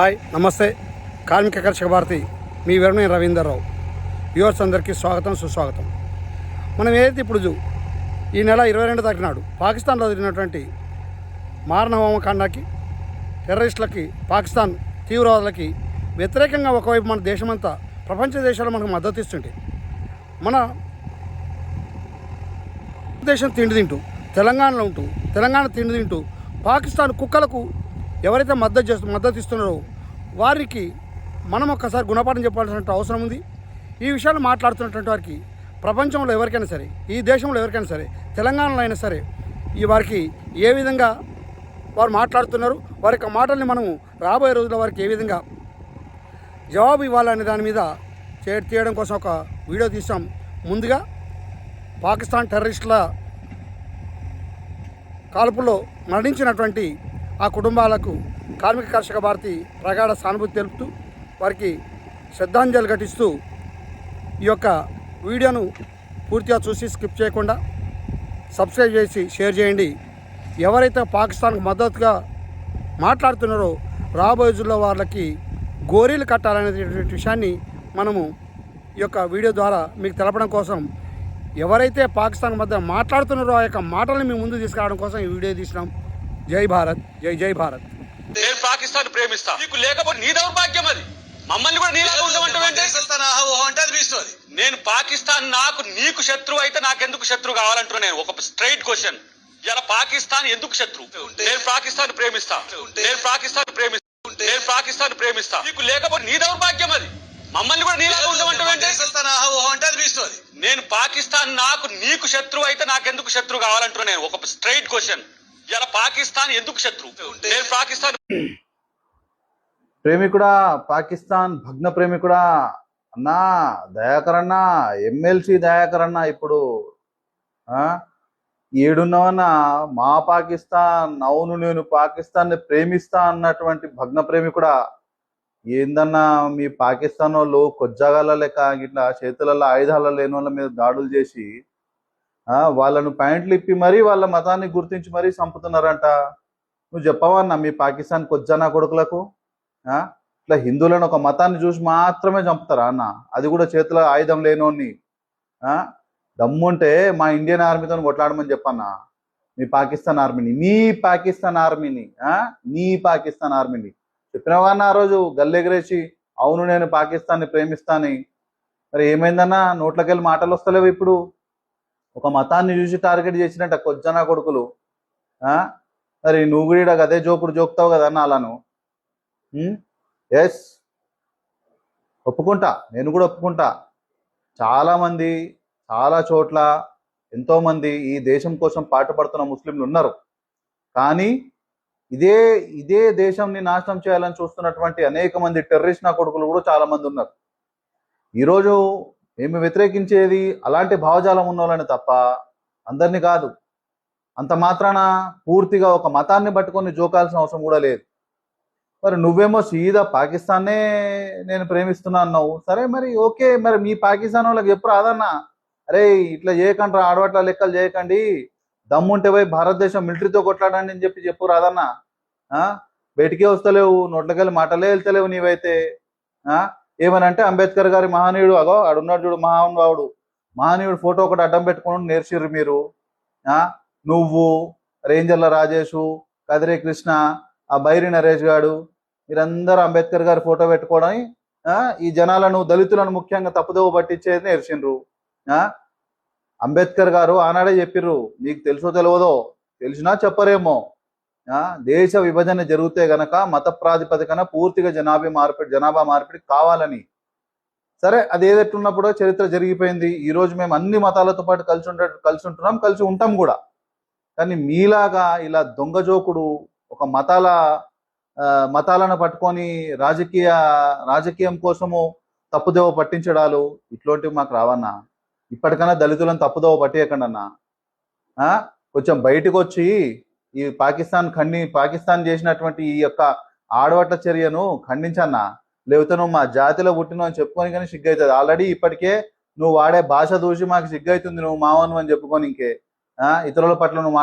Hi నమస్తే. కార్మిక కర్షక భారతి మీ వివరణ రవీందర్రావు వ్యూవర్స్ అందరికీ స్వాగతం సుస్వాగతం. మనం ఏదైతే ఇప్పుడు ఈ నెల ఇరవై రెండు తారీఖు నాడు పాకిస్తాన్లో జరిగినటువంటి మారణ హోమకాండకి టెర్రరిస్టులకి పాకిస్తాన్ తీవ్రవాదులకి వ్యతిరేకంగా ఒకవైపు మన దేశమంతా ప్రపంచ దేశాలు మనకు మద్దతు ఇస్తుంటే మన దేశం తిండి తింటూ తెలంగాణలో ఉంటూ తెలంగాణ తిండి తింటూ పాకిస్తాన్ కుక్కలకు ఎవరైతే మద్దతు చేస్తూ మద్దతు ఇస్తున్నారో వారికి మనం ఒక్కసారి గుణపాఠం చెప్పాల్సిన అవసరం ఉంది. ఈ విషయాలు మాట్లాడుతున్నటువంటి వారికి ప్రపంచంలో ఎవరికైనా సరే ఈ దేశంలో ఎవరికైనా సరే తెలంగాణలో అయినా సరే ఈ వారికి ఏ విధంగా వారు మాట్లాడుతున్నారు వారి యొక్క మాటల్ని మనము రాబోయే రోజుల్లో వారికి ఏ విధంగా జవాబు ఇవ్వాలనే దాని మీద చే తీయడం కోసం ఒక వీడియో తీసాం. ముందుగా పాకిస్తాన్ టెర్రరిస్టుల కాల్పుల్లో మరణించినటువంటి ఆ కుటుంబాలకు కార్మిక కర్షక భారతి ప్రగాఢ సానుభూతి తెలుపుతూ వారికి శ్రద్ధాంజలి ఘటిస్తూ ఈ యొక్క వీడియోను పూర్తిగా చూసి స్కిప్ చేయకుండా సబ్స్క్రైబ్ చేసి షేర్ చేయండి. ఎవరైతే పాకిస్తాన్కు మద్దతుగా మాట్లాడుతున్నారో రాబోయే రోజుల్లో వాళ్ళకి గోరీలు కట్టాలనేటువంటి విషయాన్ని మనము ఈ యొక్క వీడియో ద్వారా మీకు తెలపడం కోసం ఎవరైతే పాకిస్తాన్ మధ్య మాట్లాడుతున్నారో ఆ యొక్క మాటలను మేము ముందు తీసుకురావడం కోసం ఈ వీడియో తీసినాం. జై భారత్ జై జై భారత్. పాకిస్తాన్ ప్రేమిస్తా. నీకు లేకపోతే నీ దౌర్భాగ్యం అది. మమ్మల్ని కూడా నీలాగా అంటే అది మీస్తుంది నేను పాకిస్తాన్ నాకు నీకు శత్రువు అయితే నాకెందుకు శత్రువు కావాలంటున్నా నేను. ఒక స్ట్రైట్ క్వశ్చన్ ఇలా పాకిస్తాన్ ఎందుకు శత్రువు? ఉంటే- నేను పాకిస్తాన్ ప్రేమిస్తా. నేను పాకిస్తాన్ ప్రేమిస్తా. నేను పాకిస్తాన్ ప్రేమిస్తా. నీకు లేకపోతే నీ దౌర్భాగ్యం అది. మమ్మల్ని కూడా నీలాగా అది మీస్తుంది నేను పాకిస్తాన్ నాకు నీకు శత్రువు అయితే నాకెందుకు శత్రువు కావాలంటున్నా నేను. ఒక స్ట్రైట్ క్వశ్చన్ ఇలా పాకిస్తాన్ ఎందుకు శత్రువు? ఉంటే- నేను పాకిస్తాన్ ప్రేమికుడా పాకిస్తాన్ భగ్న ప్రేమికుడా అన్నా దయాకర్ అన్న ఎమ్మెల్సీ దయాకర్ ఇప్పుడు ఆ? మా పాకిస్తాన్ అవును నేను పాకిస్తాన్ని ప్రేమిస్తా అన్నటువంటి భగ్న ప్రేమికుడా ఏందన్నా మీ పాకిస్తాన్ వాళ్ళు కొజ్జాగాల లెక్క ఇట్లా చేతులలో ఆయుధాలు లేని వాళ్ళ మీద దాడులు చేసి ఆ? వాళ్ళను పాయింట్లు ఇప్పి మరీ వాళ్ళ మతాన్ని గుర్తించి మరీ చంపుతున్నారంట. నువ్వు చెప్పవన్నా మీ పాకిస్తాన్ కొజ్జానా కొడుకులకు? ఇట్లా హిందువులను ఒక మతాన్ని చూసి మాత్రమే చంపుతారా అన్న? అది కూడా చేతిలో ఆయుధం లేనోని దమ్ము దమ్ముంటే మా ఇండియన్ ఆర్మీతో కొట్లాడమని చెప్పన్నా. మీ పాకిస్తాన్ ఆర్మీని. నీ పాకిస్తాన్ ఆర్మీని. నీ పాకిస్తాన్ ఆర్మీని. చెప్పినవాన్న ఆ రోజు గల్లెగరేసి అవును నేను పాకిస్తాన్ని ప్రేమిస్తాని. మరి ఏమైందన్నా? నోట్లకెళ్ళి మాటలు వస్తలేవు ఇప్పుడు. ఒక మతాన్ని చూసి టార్గెట్ చేసినట్ట కొజ్జనా కొడుకులు. మరి నువ్వు కూడా అదే జోకుడు జోకుతావు కదా అన్న అలాను. ఎస్ ఒప్పుకుంటా. నేను కూడా ఒప్పుకుంటా. చాలామంది చాలా చోట్ల ఎంతోమంది ఈ దేశం కోసం పాటుపడుతున్న ముస్లింలు ఉన్నారు. కానీ ఇదే ఇదే దేశంని నాశనం చేయాలని చూస్తున్నటువంటి అనేక మంది టెర్రరిస్ట్ నా కొడుకులు కూడా చాలామంది ఉన్నారు. ఈరోజు మేము వ్యతిరేకించేది అలాంటి భావజాలం ఉన్నోళ్ళని తప్ప అందరినీ కాదు. అంత మాత్రాన పూర్తిగా ఒక మతాన్ని పట్టుకొని జోకాల్సిన అవసరం కూడా లేదు. మరి నువ్వేమో సీదా పాకిస్తాన్నే నేను ప్రేమిస్తున్నా అన్నావు. సరే మరి ఓకే మరి మీ పాకిస్తాన్ వాళ్ళకి చెప్పు రాదన్నా. అరే ఇట్లా చేయకండి ఆడవాట్ల లెక్కలు చేయకండి. దమ్ముంటే పోయి భారతదేశం మిలిటరీతో కొట్లాడండి అని చెప్పి చెప్పు రాదన్నా. ఆ? బయటికే వస్తలేవు నోట్లకెళ్ళి మాటలే వెళ్తలేవు నీవైతే. ఆ? ఏమనంటే అంబేద్కర్ గారి మహనీయుడు అగో ఆడున్నాడు చూడు మహానుభావుడు. మహనీయుడు ఫోటో ఒకటి అడ్డం పెట్టుకుని నేర్చిర్రు మీరు. ఆ? నువ్వు రేంజర్ల రాజేషు కదిరే కృష్ణ ఆ బైరి నరేష్ గాడు మీరందరూ అంబేద్కర్ గారి ఫోటో పెట్టుకోవడం ఆ, ఈ జనాలను దళితులను ముఖ్యంగా తప్పుదోవ పట్టించేది నేర్చిండ్రు. ఆ అంబేద్కర్ గారు ఆనాడే చెప్పిర్రు మీకు తెలుసో తెలియదో తెలిసినా చెప్పరేమో. ఆ దేశ విభజన జరిగితే గనక మత ప్రాతిపదికన పూర్తిగా జనాభా మార్పిడి జనాభా మార్పిడి కావాలని. సరే అది ఏదెట్టున్నప్పుడో చరిత్ర జరిగిపోయింది. ఈ రోజు మేము అన్ని మతాలతో పాటు కలిసి ఉండ కలిసి ఉంటున్నాం కలిసి ఉంటాం కూడా. కానీ మీలాగా ఇలా దొంగజోకుడు ఒక మతాల మతాలను పట్టుకొని రాజకీయ రాజకీయం కోసము తప్పుదేవ పట్టించడాలు ఇట్లాంటివి మాకు రావన్నా. ఇప్పటికైనా దళితులను తప్పుదోవ పట్టేయకండి అన్న. ఆ, కొంచెం బయటకు వచ్చి ఈ పాకిస్తాన్ ఖండి పాకిస్తాన్ చేసినటువంటి ఈ యొక్క ఆడవట్ల చర్యను ఖండించన్నా. లేకపోతే నువ్వు మా జాతిలో పుట్టినావు అని చెప్పుకొని కానీ సిగ్గు అవుతుంది ఆల్రెడీ ఇప్పటికే నువ్వు వాడే భాష దూసి మాకు సిగ్గవుతుంది నువ్వు మావను అని చెప్పుకొని ఇంకే. ఇతరుల పట్ల నువ్వు